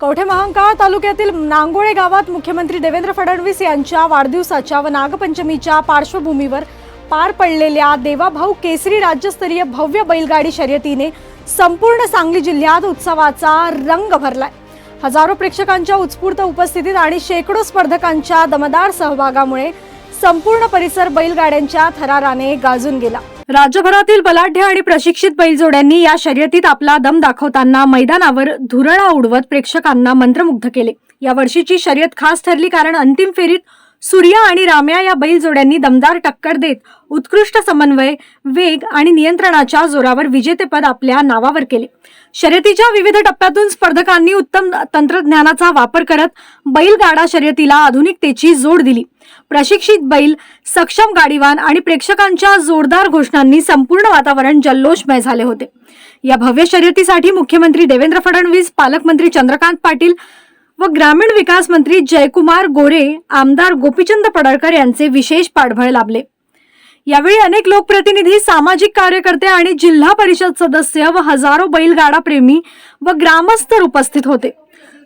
कवठे महांकाळ तालुक्यातील नांगोळे गावात मुख्यमंत्री देवेंद्र फडणवीस यांच्या वाढदिवसाच्या व नागपंचमीच्या पार्श्वभूमीवर पार पडलेल्या देवाभाऊ केसरी राज्यस्तरीय भव्य बैलगाडी शर्यतीने संपूर्ण सांगली जिल्ह्यात उत्सवाचा रंग भरलाय. हजारो प्रेक्षकांच्या उत्स्फूर्त उपस्थितीत आणि शेकडो स्पर्धकांच्या दमदार सहभागामुळे संपूर्ण परिसर बैलगाड्यांच्या थराराने गाजून गेला. राज्यभरातील बलाढ्य आणि प्रशिक्षित बैलजोड्यांनी या शर्यतीत आपला दम दाखवताना मैदानावर धुरळा उडवत प्रेक्षकांना मंत्रमुग्ध केले. या वर्षीची शर्यत खास ठरली कारण अंतिम फेरीत सूर्या आणि राम्या या बैलजोड्यांनी दमदार टक्कर देत उत्कृष्ट समन्वय वेग आणि नियंत्रणाच्या जोरावर विजेतेपद आपल्या नावावर केले. शर्यतीच्या विविध टप्प्यातून स्पर्धकांनी उत्तम तंत्रज्ञानाचा वापर करत बैलगाडा शर्यतीला आधुनिकतेची जोड दिली. प्रशिक्षित बैल सक्षम गाडीवान आणि प्रेक्षकांच्या जोरदार घोषणांनी संपूर्ण वातावरण जल्लोषमय झाले होते. या भव्य शर्यतीसाठी मुख्यमंत्री देवेंद्र फडणवीस पालकमंत्री चंद्रकांत पाटील व ग्रामीण विकास मंत्री जयकुमार गोरे आमदार गोपीचंद पडळकर यांचे विशेष पाठबळ लाभले. यावेळी अनेक लोकप्रतिनिधी सामाजिक कार्यकर्ते आणि जिल्हा परिषद सदस्य व हजारो बैलगाडा प्रेमी व ग्रामस्थर उपस्थित होते.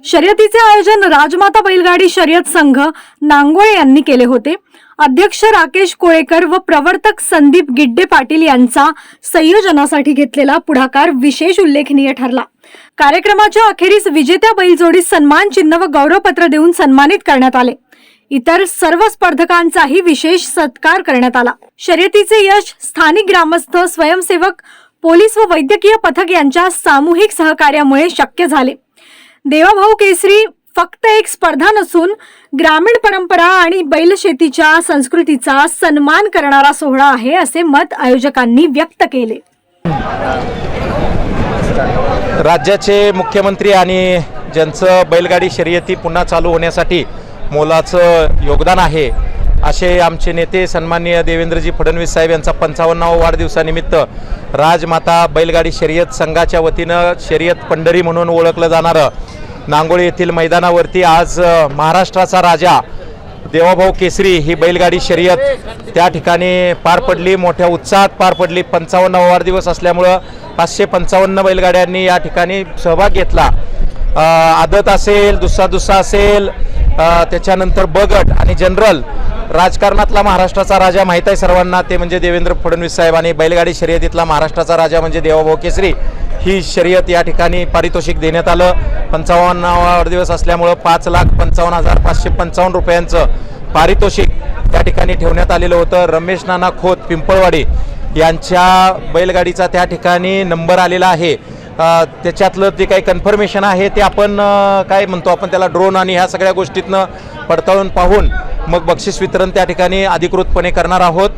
शर्यतीचे आयोजन राजमाता बैलगाडी शर्यत संघ नांगोळे यांनी केले होते. अध्यक्ष राकेश कोळेकर व प्रवर्तक संदीप गिड्डे पाटील यांचा संयोजनासाठी घेतलेला पुढाकार विशेष उल्लेखनीय ठरला. कार्यक्रमाच्या अखेरीस विजेत्या बैलजोडीस सन्मान चिन्ह व गौरवपत्र देऊन सन्मानित करण्यात आले. इतर सर्व स्पर्धकांचाही विशेष सत्कार करण्यात आला. शर्यतीचे यश स्थानिक ग्रामस्थ स्वयंसेवक पोलीस व वैद्यकीय पथक यांच्या सामूहिक सहकार्यामुळे शक्य झाले. देवाभाऊ केसरी फक्त एक स्पर्धा नसून ग्रामीण परंपरा आणि बैलशेतीच्या संस्कृतीचा सन्मान करणारा सोहळा आहे असे मत आयोजकांनी व्यक्त केले. राज्याचे मुख्यमंत्री आणि ज्यांचं बैलगाडी शर्यती पुन्हा चालू होण्यासाठी मोलाचं योगदान आहे असे आमचे नेते सन्माननीय देवेंद्रजी फडणवीस साहेब यांचा पंचावन्नावा वाढदिवसानिमित्त राजमाता बैलगाडी शर्यत संघाच्या वतीनं शर्यत पंढरी म्हणून ओळखलं जाणारं नांगोळी येथील मैदानावरती आज महाराष्ट्राचा राजा देवाभाऊ केसरी ही बैलगाडी शर्यत त्या ठिकाणी पार पडली. मोठ्या उत्साहात पार पडली. पंचावन्न वाढदिवस असल्यामुळं पाचशे पंचावन्न बैलगाड्यांनी या ठिकाणी सहभाग घेतला. आदत असेल दुसरा दुसरा असेल त्याच्यानंतर बगट आणि जनरल राजकारणातला महाराष्ट्राचा राजा माहीत आहे सर्वांना. ते म्हणजे देवेंद्र फडणवीस साहेब आणि बैलगाडी शर्यतीतला महाराष्ट्राचा राजा म्हणजे देवाभाऊ केसरी. ही शर्यत या ठिकाणी पारितोषिक देण्यात आलं. पंचावन्नावा वाढदिवस असल्यामुळं पाच लाख पंचावन्न हजार पाचशे पंचावन्न रुपयांचं पारितोषिक त्या ठिकाणी ठेवण्यात आलेलं होतं. रमेश नाना खोत पिंपळवाडी यांच्या बैलगाडीचा त्या ठिकाणी नंबर आलेला आहे. त्याच्यातलं जे काही कन्फर्मेशन आहे ते आपण काय म्हणतो आपण त्याला ड्रोन आणि ह्या सगळ्या गोष्टीतनं पडताळून पाहून मग बक्षीस वितरण त्या ठिकाणी अधिकृतपणे करणार आहोत.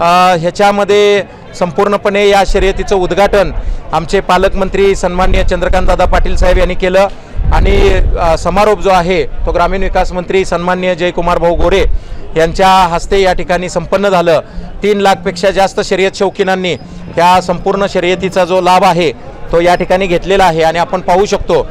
ह्याच्यामध्ये संपूर्णपणे या शर्यतीचं उद्घाटन आमचे पालकमंत्री सन्माननीय चंद्रकांतदादा पाटील साहेब यांनी केलं. आणि समारोप जो आहे तो ग्रामीण विकास मंत्री सन्माननीय जयकुमार भाऊ गोरे यांच्या हस्ते या ठिकाणी संपन्न झालं. तीन लाखपेक्षा जास्त शर्यत शौकीनांनी ह्या संपूर्ण शर्यतीचा जो लाभ आहे तो या ठिकाणी घेतलेला आहे. आणि आपण पाहू शकतो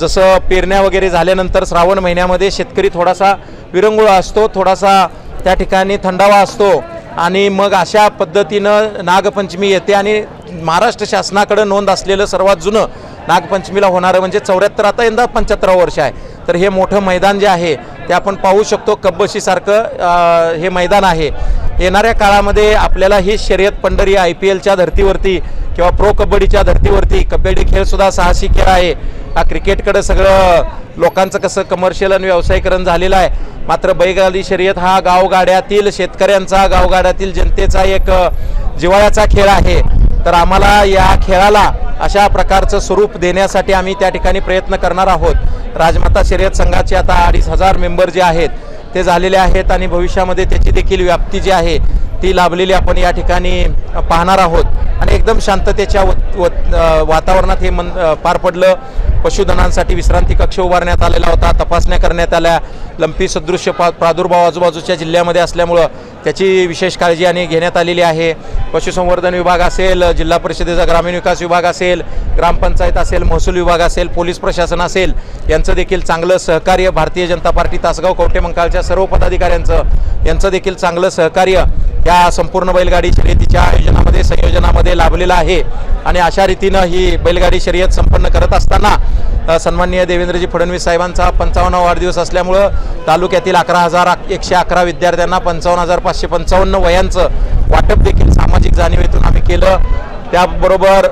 जसं पेरण्या वगैरे झाल्यानंतर श्रावण महिन्यामध्ये शेतकरी थोडासा विरंगुळा असतो थोडासा त्या ठिकाणी थंडावा असतो. आणि मग अशा पद्धतीनं नागपंचमी येते आणि महाराष्ट्र शासनाकडं नोंद असलेलं सर्वात जुनं नागपंचमीला होणारं म्हणजे चौऱ्याहत्तर आता यंदा पंच्याहत्तरावं वर्ष आहे. तर हे मोठं मैदान जे आहे ते आपण पाहू शकतो कब्बशीसारखं हे मैदान आहे. येणाऱ्या काळामध्ये आपल्याला ही शर्यत पंढरी आय पी एलच्या धर्तीवरती किंवा प्रो कबड्डीच्या धर्तीवरती कबड्डी खेळसुद्धा साहसी खेळ आहे. हा क्रिकेटकडं सगळं लोकांचं कसं कमर्शियल आणि व्यावसायीकरण झालेलं आहे. मात्र बैलगाडी शर्यत हा गावगाड्यातील शेतकऱ्यांचा गावगाड्यातील जनतेचा एक जिवाळ्याचा जिव्हाळ्याचा खेळ आहे. तर आम्हाला या खेळाला अशा प्रकारचं स्वरूप देण्यासाठी आम्ही त्या ठिकाणी प्रयत्न करणार आहोत. राजमाता शर्यत संघाचे आता अडीच हजार मेंबर जे आहेत ते झालेले आहेत आणि भविष्यामध्ये त्याची देखील व्याप्ती जी आहे ती लाभलेली आपण या ठिकाणी पाहणार आहोत. आणि एकदम शांततेच्या वातावरणात हे मन पार पडलं. पशुधनांसाठी विश्रांती कक्ष उभारण्यात आलेला होता. तपासण्या करण्यात आल्या. लंपी सदृश्य पा प्रादुर्भाव आजूबाजूच्या जिल्ह्यामध्ये असल्यामुळं त्याची विशेष काळजी आणि घेण्यात आलेली आहे. पशुसंवर्धन विभाग असेल जिल्हा परिषदेचा ग्रामीण विकास विभाग असेल ग्रामपंचायत असेल महसूल विभाग असेल पोलीस प्रशासन असेल यांचं देखील चांगलं सहकार्य भारतीय जनता पार्टी तासगाव कवठे सर्व पदाधिकाऱ्यांचं यांचं देखील चांगलं सहकार्य या संपूर्ण बैलगाडी शर्यतीच्या आयोजनामध्ये संयोजनामध्ये लाभलेला आहे. आणि अशा रीतीनं ही बैलगाडी शर्यत संपन्न करत असताना सन्माननीय देवेंद्रजी फडणवीस साहेबांचा पंचावन्न वाढदिवस असल्यामुळं तालुक्यातील अकरा हजार एकशे अकरा विद्यार्थ्यांना पंचावन्न हजार पाचशे पंचावन्न वयांचं वाटप देखील सामाजिक जाणीवेतून आम्ही केलं. त्याबरोबर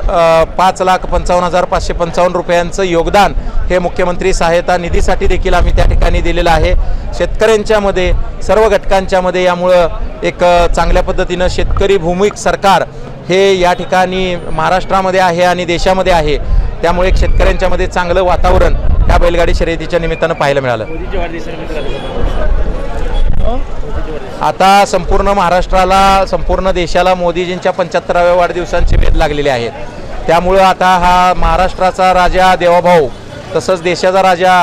पाच लाख पंचावन्न हजार पाचशे पंचावन्न रुपयांचं योगदान हे मुख्यमंत्री सहायता निधीसाठी देखील आम्ही त्या ठिकाणी दिलेलं आहे. शेतकऱ्यांच्यामध्ये सर्व घटकांच्यामध्ये यामुळं एक चांगल्या पद्धतीनं शेतकरी भूमिक सरकार हे या ठिकाणी महाराष्ट्रामध्ये आहे आणि देशामध्ये आहे. त्यामुळे एक शेतकऱ्यांच्यामध्ये चांगलं वातावरण या बैलगाडी शर्यतीच्या निमित्तानं पाहायला मिळालं. आता संपूर्ण महाराष्ट्राला संपूर्ण देशाला मोदीजींच्या पंच्याहत्तराव्या वाढदिवसांचे वेध लागलेले आहेत त्यामुळं आता हा महाराष्ट्राचा राजा देवाभाऊ तसंच देशाचा राजा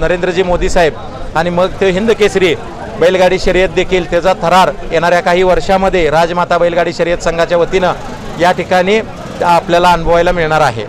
नरेंद्रजी मोदी साहेब आणि मग ते हिंद केसरी बैलगाडी शर्यत देखील त्याचा थरार येणाऱ्या काही वर्षामध्ये राजमाता बैलगाडी शर्यत संघाच्या वतीनं या ठिकाणी आपल्याला अनुभवायला मिळणार आहे.